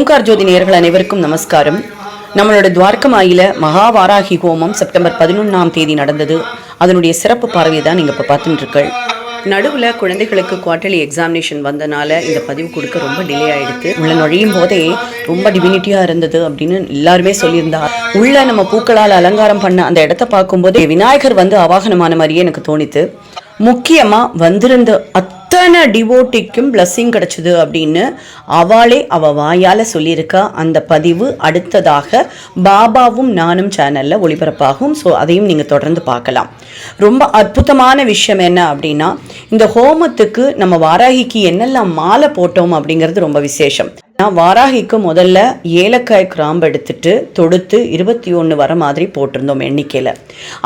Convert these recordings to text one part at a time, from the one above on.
ஓங்கார் ஜோதி நேர்கள் அனைவருக்கும் நமஸ்காரம். நம்மளோட துவார்க்கமாயில மகாவாராகி ஹோமம் செப்டம்பர் பதினொன்றாம் தேதி நடந்தது. அதனுடைய சிறப்பு பார்வையை தான் நீங்கள் இப்போ பார்த்துட்டுருக்கள் நடுவில் குழந்தைகளுக்கு குவார்டர்லி எக்ஸாமினேஷன் வந்தனால இந்த பதிவு கொடுக்க ரொம்ப டிலே ஆகிடுது உள்ள நுழையும் போதே ரொம்ப டிவினிட்டியாக இருந்தது அப்படின்னு எல்லாருமே சொல்லியிருந்தா. உள்ள நம்ம பூக்களால் அலங்காரம் பண்ண அந்த இடத்த பார்க்கும்போது விநாயகர் வந்து அவாகனமான மாதிரியே எனக்கு தோணித்து முக்கியமாக வந்திருந்த அத்தனை டிவோட்டிக்கும் பிளஸ்ஸிங் கிடச்சிது அப்படின்னு அவளே அவ வாயால் சொல்லியிருக்கா. அந்த பதிவு அடுத்ததாக பாபாவும் நானும் சேனலில் ஒளிபரப்பாகும். ஸோ அதையும் நீங்கள் தொடர்ந்து பார்க்கலாம். ரொம்ப அற்புதமான விஷயம் என்ன அப்படின்னா இந்த ஹோமத்துக்கு நம்ம வாராகிக்கு என்னெல்லாம் மாலை போட்டோம் அப்படிங்கிறது ரொம்ப விசேஷம். நான் வாராகிக்கு முதல்ல ஏலக்காய் கிராம்பு எடுத்துட்டு தொடுத்து இருபத்தி ஒன்று வர மாதிரி போட்டிருந்தோம் எண்ணிக்கையில்.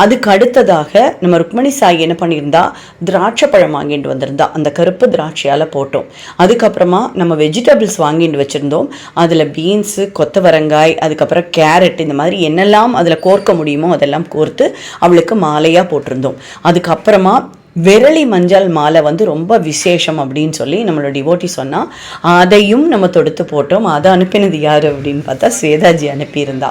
அதுக்கு அடுத்ததாக நம்ம ருக்மணி சாய் என்ன பண்ணியிருந்தா திராட்சை பழம் வாங்கிட்டு வந்திருந்தா. அந்த கருப்பு திராட்சையால் போட்டோம். அதுக்கப்புறமா நம்ம வெஜிடபிள்ஸ் வாங்கிட்டு வச்சுருந்தோம். அதில் பீன்ஸு கொத்தவரங்காய் அதுக்கப்புறம் கேரட் இந்த மாதிரி என்னெல்லாம் அதில் கோர்க்க முடியுமோ அதெல்லாம் கோர்த்து அவளுக்கு மாலையாக போட்டிருந்தோம். அதுக்கப்புறமா விரலி மஞ்சள் மாலை வந்து ரொம்ப விசேஷம் அப்படின்னு சொல்லி நம்மளோட டிவோட்டி சொன்னால் அதையும் நம்ம தொடுத்து போட்டோம். அதை அனுப்பினது யார் அப்படின்னு பார்த்தா சேதாஜி அனுப்பியிருந்தா.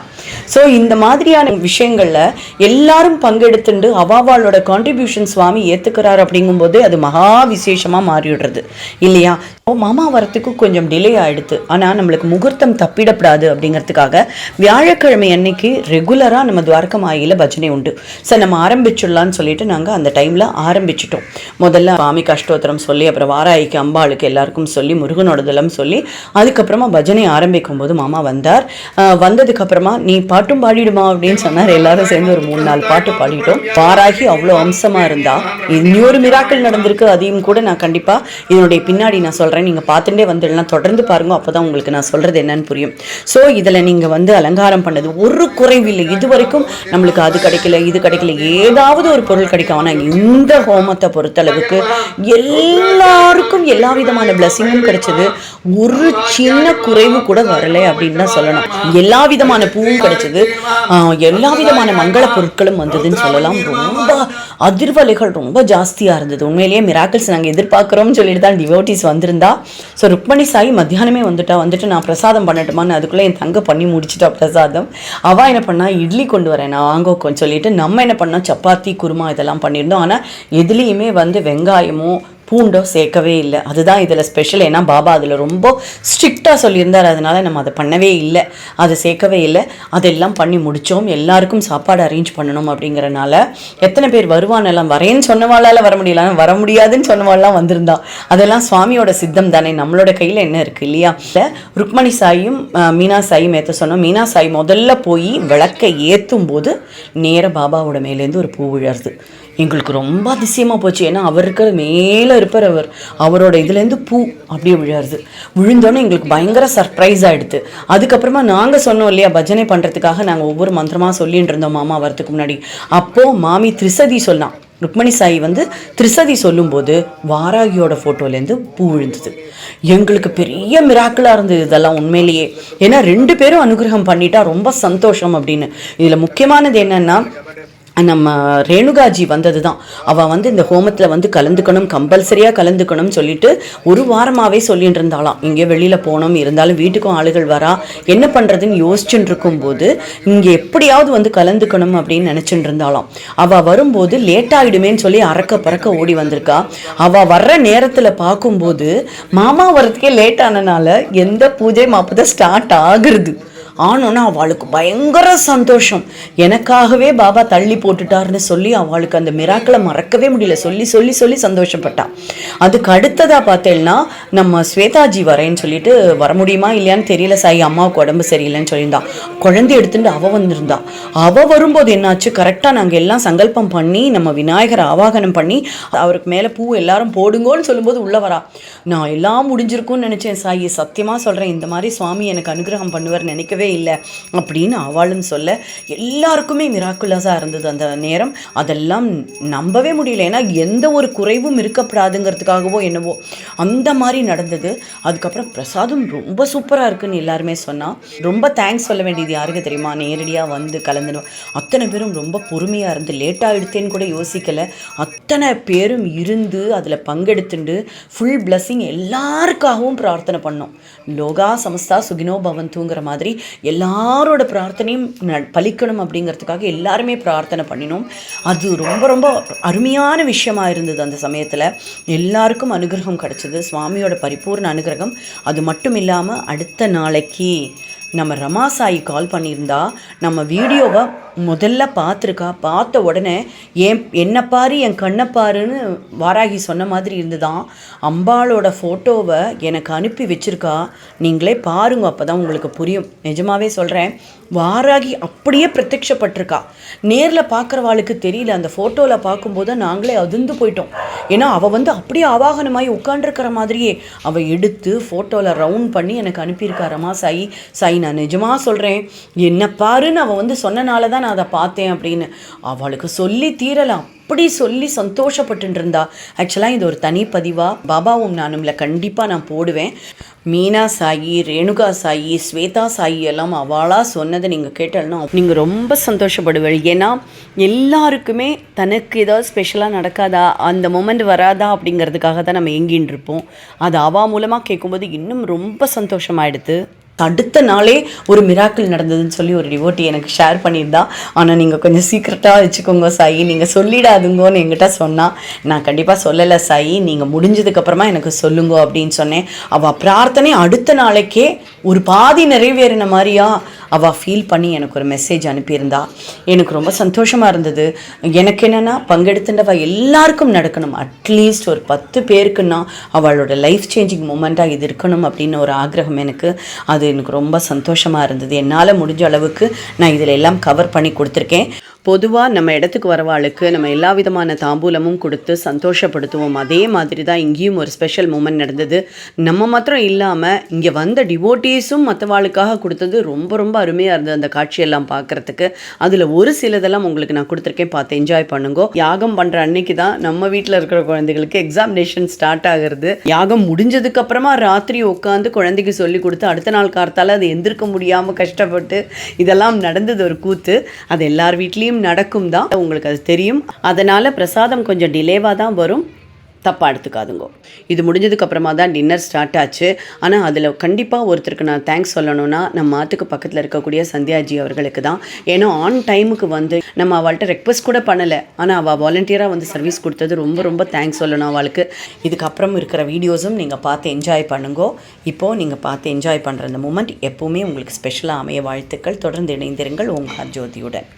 ஸோ இந்த மாதிரியான விஷயங்களில் எல்லாரும் பங்கெடுத்துண்டு அவாவாளோட கான்ட்ரிபியூஷன் சுவாமி ஏற்றுக்கிறார் அப்படிங்கும்போது அது மகா விசேஷமாக மாறிவிடுறது. இல்லையா? மாமா வரத்துக்கு கொஞ்சம் டிலே ஆயிடுது ஆனால் நம்மளுக்கு முகூர்த்தம் தப்பிடப்படாது அப்படிங்கிறதுக்காக வியாழக்கிழமை அன்னைக்கு ரெகுலராக நம்ம துவாரகமாயில பஜனை உண்டு. சார் நம்ம ஆரம்பிச்சிடலான்னு சொல்லிட்டு நாங்கள் அந்த டைமில் ஆரம்பிச்சிட்டோம். முதல்ல சுவாமிக்கு கஷ்டோத்தரம் சொல்லி அப்புறம் வாராய்க்கு அம்பாளுக்கு எல்லாருக்கும் சொல்லி முருகனோடதெல்லாம் சொல்லி அதுக்கப்புறமா பஜனை ஆரம்பிக்கும் போது மாமா வந்தார். வந்ததுக்கப்புறமா வந்ததுக்கு அப்புறமா நீ பாட்டும் பாடிடுமா? அப்படின்னு சொன்னார். எல்லாரும் சேர்ந்து ஒரு மூணு நாலு பாட்டு பாடிட்டோம். வாராகி அவ்வளோ அம்சமாக இருந்தா இன்னொரு மிராக்கள் நடந்திருக்கு அதையும் கூட நான் கண்டிப்பாக இதனுடைய பின்னாடி நான் சொல்கிறேன் நீங்கள் பார்த்துட்டே வந்துடலாம். தொடர்ந்து பாருங்க. அப்போ தான் உங்களுக்கு நான் சொல்கிறது என்னன்னு புரியும். ஸோ இதில் நீங்கள் வந்து அலங்காரம் பண்ணது ஒரு குறைவில்லை இது வரைக்கும் நம்மளுக்கு அது கிடைக்கல இது கிடைக்கல. ஏதாவது ஒரு பொருள் கிடைக்கும். ஆனால் இந்த ஹோமத்தை பொறுத்தளவுக்கு எல்லாருக்கும் எல்லா விதமான பிளஸ்ஸிங்கும் கிடைச்சது. ஒரு சின்ன குறைவு கூட வரலை அப்படின்னு தான் சொல்லணும். எல்லா விதமான பூவும் கிடைச்சது. எல்லா விதமான மங்கள பொருட்களும் வந்ததுன்னு சொல்லலாம். ரொம்ப அதிர்வலைகள் ரொம்ப ஜாஸ்தியாக இருந்தது. உண்மையிலேயே மிராக்கிள்ஸ் நாங்கள் எதிர்பார்க்குறோம்னு சொல்லிட்டு தான் டிவோட்டிஸ் வந்திருந்தா ஸோ ருக்மணி சாய் மத்தியானமே வந்துட்டா. வந்துட்டு நான் பிரசாதம் பண்ணட்டுமான்னு அதுக்குள்ளே என் தங்க பண்ணி முடிச்சிட்டா பிரசாதம். அவள் என்ன பண்ணா? இட்லி கொண்டு வரேன் நான் வாங்கோக்கோன்னு சொல்லிட்டு நம்ம என்ன பண்ணோம்? சப்பாத்தி குருமா இதெல்லாம் பண்ணியிருந்தோம். ஆனால் எதுலேயுமே வந்து வெங்காயமோ பூண்டோ சேர்க்கவே இல்லை. அதுதான் இதில் ஸ்பெஷல் ஏன்னா பாபா அதில் ரொம்ப ஸ்ட்ரிக்டாக சொல்லியிருந்தார். அதனால் நம்ம அதை பண்ணவே இல்லை. அதை சேர்க்கவே இல்லை. அதெல்லாம் பண்ணி முடித்தோம் எல்லாருக்கும் சாப்பாடு அரேஞ்ச் பண்ணணும் அப்படிங்கிறனால எத்தனை பேர் வருவானெல்லாம் வரேன்னு சொன்னவாளால் வர முடியல. வர முடியாதுன்னு சொன்னவாள்லாம் வந்திருந்தா. அதெல்லாம் சுவாமியோட சித்தம் தானே. நம்மளோட கையில் என்ன இருக்குது இல்லையா? இல்லை ருக்மணி சாயும் மீனா சாயும் ஏற்ற சொன்னோம். மீனா சாய் முதல்ல போய் விளக்கை ஏற்றும் போது நேர பாபாவோட மேலேருந்து ஒரு பூ விழருது. எங்களுக்கு ரொம்ப அதிசயமாக போச்சு. ஏன்னா அவர் இருக்கிற மேலே இருப்பார் அவர். அவரோட இதுலேருந்து பூ அப்படியே விழாருது விழுந்தோன்னே எங்களுக்கு பயங்கர சர்ப்ரைஸ் ஆகிடுது அதுக்கப்புறமா நாங்கள் சொன்னோம் இல்லையா பஜனை பண்ணுறதுக்காக நாங்கள் ஒவ்வொரு மந்திரமாக சொல்லிட்டு இருந்தோம் மாமா வரதுக்கு முன்னாடி. அப்போது மாமி திரிசதி சொன்னான். ருக்மணி சாய் வந்து திரிசதி சொல்லும்போது வாராகியோட ஃபோட்டோலேருந்து பூ விழுந்தது. எங்களுக்கு பெரிய மிராக்கிளாக இருந்தது இதெல்லாம் உண்மையிலேயே. ஏன்னா ரெண்டு பேரும் அனுகிரகம் பண்ணிட்டா ரொம்ப சந்தோஷம் அப்படின்னு. இதில் முக்கியமானது என்னன்னா நம்ம ரேணுகாஜி வந்தது தான் அவள் வந்து இந்த ஹோமத்தில் வந்து கலந்துக்கணும் கம்பல்சரியாக கலந்துக்கணும்னு சொல்லிட்டு ஒரு வாரமாகவே சொல்லிட்டு இருந்தாலாம் இங்கே வெளியில் போனோம் இருந்தாலும் வீட்டுக்கும் ஆளுகள் வரா என்ன பண்ணுறதுன்னு யோசிச்சுட்டு இருக்கும்போது இங்கே எப்படியாவது வந்து கலந்துக்கணும் அப்படின்னு நினச்சிட்டு இருந்தாலாம் அவள் வரும்போது லேட் ஆகிடுமேன்னு சொல்லி அறக்க பறக்க ஓடி வந்திருக்கா. அவள் வர்ற நேரத்தில் பார்க்கும்போது மாமா வர்றதுக்கே லேட் ஆனனால எந்த பூஜை மாப்பதை ஸ்டார்ட் ஆகுறது. ஆனோன்னா அவளுக்கு பயங்கர சந்தோஷம். எனக்காகவே பாபா தள்ளி போட்டுட்டாருன்னு சொல்லி அவளுக்கு அந்த மிராக்களை மறக்கவே முடியல. சொல்லி சொல்லி சொல்லி சந்தோஷப்பட்டா. அதுக்கு அடுத்ததாக பார்த்தேன்னா நம்ம ஸ்வேதாஜி வரேன்னு சொல்லிட்டு வர முடியுமா இல்லையான்னு தெரியல. சாய் அம்மாவுக்கு உடம்பு சரியில்லைன்னு சொல்லியிருந்தா. குழந்தை எடுத்துட்டு அவ வந்திருந்தா. அவ வரும்போது என்னாச்சு? கரெக்டாக நாங்கள் எல்லாம் சங்கல்பம் பண்ணி நம்ம விநாயகரை ஆவாகனம் பண்ணி அவருக்கு மேலே பூ எல்லாரும் போடுங்கோன்னு சொல்லும்போது உள்ளே வரா. நான் எல்லாம் முடிஞ்சிருக்கும்னு நினச்சேன் சாய். சத்தியமாக சொல்கிறேன் இந்த மாதிரி சுவாமி எனக்கு அனுகிரகம் பண்ணுவார் நினைக்கவே இல்லவே இல்லை அப்படின்னு அவளும் சொல்ல எல்லாருக்குமே மிராக்குலஸாக இருந்தது அந்த நேரம். அதெல்லாம் நம்பவே முடியல. ஏன்னா எந்த ஒரு குறைவும் இருக்கப்படாதுங்கிறதுக்காகவோ என்னவோ அந்த மாதிரி நடந்தது. அதுக்கப்புறம் பிரசாதம் ரொம்ப சூப்பராக இருக்குன்னு எல்லாருமே சொன்னால் ரொம்ப தேங்க்ஸ் சொல்ல வேண்டியது யாருக்கு தெரியுமா? நேரடியாக வந்து கலந்துடும் அத்தனை பேரும் ரொம்ப பொறுமையாக இருந்து லேட்டாக எடுத்தேன்னு கூட யோசிக்கலை. அத்தனை பேரும் இருந்து அதில் பங்கெடுத்துண்டு ஃபுல் பிளஸ்ஸிங் எல்லாருக்காகவும் பிரார்த்தனை பண்ணோம். லோகா சமஸ்தா சுகினோ பவந்துங்கிற மாதிரி எல்லாரோட பிரார்த்தனையும் ந- பலிக்கணும் அப்படிங்கிறதுக்காக எல்லாருமே பிரார்த்தனை பண்ணினோம். அது ரொம்ப ரொம்ப அருமையான விஷயமா இருந்தது அந்த சமயத்தில். எல்லாருக்கும் அனுகிரகம் கிடச்சிது. சுவாமியோட பரிபூர்ண அனுகிரகம். அது மட்டும் இல்லாமல் அடுத்த நாளைக்கு நம்ம ரமா சாயி கால் பண்ணியிருந்தா நம்ம வீடியோவை முதல்ல பார்த்துருக்கா பார்த்த உடனே ஏன் என்ன பாரு என் கண்ணை பாருன்னு வாராகி சொன்ன மாதிரி இருந்துதான். அம்பாளோட ஃபோட்டோவை எனக்கு அனுப்பி வச்சுருக்கா. நீங்களே பாருங்க அப்போ தான் உங்களுக்கு புரியும். நிஜமாவே சொல்கிறேன் வாராகி அப்படியே பிரத்யட்சப்பட்டிருக்கா. நேரில் பார்க்குறவாளுக்கு தெரியல அந்த ஃபோட்டோவில் பார்க்கும்போது நாங்களே அதிர்ந்து போயிட்டோம். ஏன்னா அவள் வந்து அப்படியே அவாகனமாகி உட்காண்டிருக்கிற மாதிரியே அவள் எடுத்து ஃபோட்டோவில் ரவுண்ட் பண்ணி எனக்கு அனுப்பியிருக்கா ரமா சாயி. சாய் நான் நிஜமாக சொல்கிறேன் என்ன பாருன்னு அவள் வந்து சொன்னனால தான் நான் அதை பார்த்தேன் அப்படின்னு. அவளுக்கு சொல்லி தீரலாம். அப்படி சொல்லி சந்தோஷப்பட்டு இருந்தா ஆக்சுவலாக இது ஒரு தனி பதிவாக பாபாவும் நானும்ல கண்டிப்பாக நான் போடுவேன். மீனா சாயி ரேணுகா சாயி ஸ்வேதா சாயி எல்லாம் அவளாக சொன்னதை நீங்கள் கேட்டாலும் நீங்கள் ரொம்ப சந்தோஷப்படுவீள். ஏன்னா எல்லாருக்குமே தனக்கு ஏதாவது ஸ்பெஷலாக நடக்காதா? அந்த மொமெண்ட் வராதா? அப்படிங்கிறதுக்காக தான் நம்ம எங்கின்னு இருப்போம். அது அவா மூலமாக கேட்கும்போது இன்னும் ரொம்ப சந்தோஷமாயிடுது அடுத்த நாளே ஒரு மிராக்கிள் நடந்ததுன்னு சொல்லி ஒரு டிவோட்டி எனக்கு ஷேர் பண்ணியிருந்தா. ஆனால் நீங்கள் கொஞ்சம் சீக்கிரட்டாக வச்சுக்கோங்க சாயி. நீங்கள் சொல்லிடாதுங்கோன்னு என்கிட்ட சொன்னா. நான் கண்டிப்பாக சொல்லலை சாயி. நீங்கள் முடிஞ்சதுக்கப்புறமா எனக்கு சொல்லுங்க அப்படின்னு சொன்னேன். அவள் பிரார்த்தனை அடுத்த நாளைக்கே ஒரு பாதி நிறைவேறின மாதிரியா அவள் ஃபீல் பண்ணி எனக்கு ஒரு மெசேஜ் அனுப்பியிருந்தா. எனக்கு ரொம்ப சந்தோஷமாக இருந்தது. எனக்கு என்னென்னா பங்கெடுத்துட்டவ எல்லாருக்கும் நடக்கணும். அட்லீஸ்ட் ஒரு பத்து பேருக்குன்னா அவளோட லைஃப் சேஞ்சிங் மூமெண்ட்டாக இது இருக்கணும் அப்படின்னு ஒரு ஆக்ரகம் எனக்கு. அது எனக்கு ரொம்ப சந்தோஷமாக இருந்தது. என்னால் முடிஞ்ச அளவுக்கு நான் இதில் எல்லாம் கவர் பண்ணி கொடுத்துருக்கேன். பொதுவாக நம்ம இடத்துக்கு வரவாளுக்கு நம்ம எல்லா விதமான தாம்பூலமும் கொடுத்து சந்தோஷப்படுத்துவோம். அதே மாதிரி தான் இங்கேயும் ஒரு ஸ்பெஷல் மூமெண்ட் நடந்தது. நம்ம மாத்திரம் இல்லாமல் இங்கே வந்த டிவோட்டீஸும் மற்றவாளுக்காக கொடுத்தது ரொம்ப ரொம்ப அருமையாக இருந்தது அந்த காட்சியெல்லாம் பார்க்குறதுக்கு அதில் ஒரு சிலதெல்லாம் உங்களுக்கு நான் கொடுத்துருக்கேன். பார்த்து என்ஜாய் பண்ணுங்க. யாகம் பண்ணுற அன்னைக்கு தான் நம்ம வீட்டில் இருக்கிற குழந்தைகளுக்கு எக்ஸாமினேஷன் ஸ்டார்ட் ஆகுறது. யாகம் முடிஞ்சதுக்கு அப்புறமா ராத்திரி உட்காந்து குழந்தைக்கு சொல்லி கொடுத்து அடுத்த நாள் கார்த்தால் அது எந்திருக்க முடியாமல் கஷ்டப்பட்டு இதெல்லாம் நடந்தது ஒரு கூத்து. அது எல்லார் வீட்லேயும் நடக்கும் தான். உங்களுக்கு அது தெரியும். அதனால் பிரசாதம் கொஞ்சம் டிலேவாக தான் வரும். தப்பாக எடுத்துக்காதுங்கோ. இது முடிஞ்சதுக்கப்புறமா தான் டின்னர் ஸ்டார்ட் ஆச்சு. ஆனால் அதில் கண்டிப்பாக ஒருத்தருக்கு நான் தேங்க்ஸ் சொல்லணும்னா நம்ம மாட்டுக்கு பக்கத்தில் இருக்கக்கூடிய சந்தியாஜி அவர்களுக்கு தான். ஏன்னா ஆன் டைமுக்கு வந்து நம்ம அவள்கிட்ட ரெக்வஸ்ட் கூட பண்ணலை. ஆனால் அவள் வாலண்டியராக வந்து சர்வீஸ் கொடுத்தது ரொம்ப ரொம்ப தேங்க்ஸ் சொல்லணும் அவளுக்கு. இதுக்கப்புறம் இருக்கிற வீடியோஸும் நீங்கள் பார்த்து என்ஜாய் பண்ணுங்கோ. இப்போது நீங்கள் பார்த்து என்ஜாய் பண்ணுற அந்த மூமெண்ட் எப்போவுமே உங்களுக்கு ஸ்பெஷலாக அமைய வாழ்த்துக்கள். தொடர்ந்து இணைந்திருங்கள் உங்கள் ஜோதியுடன்.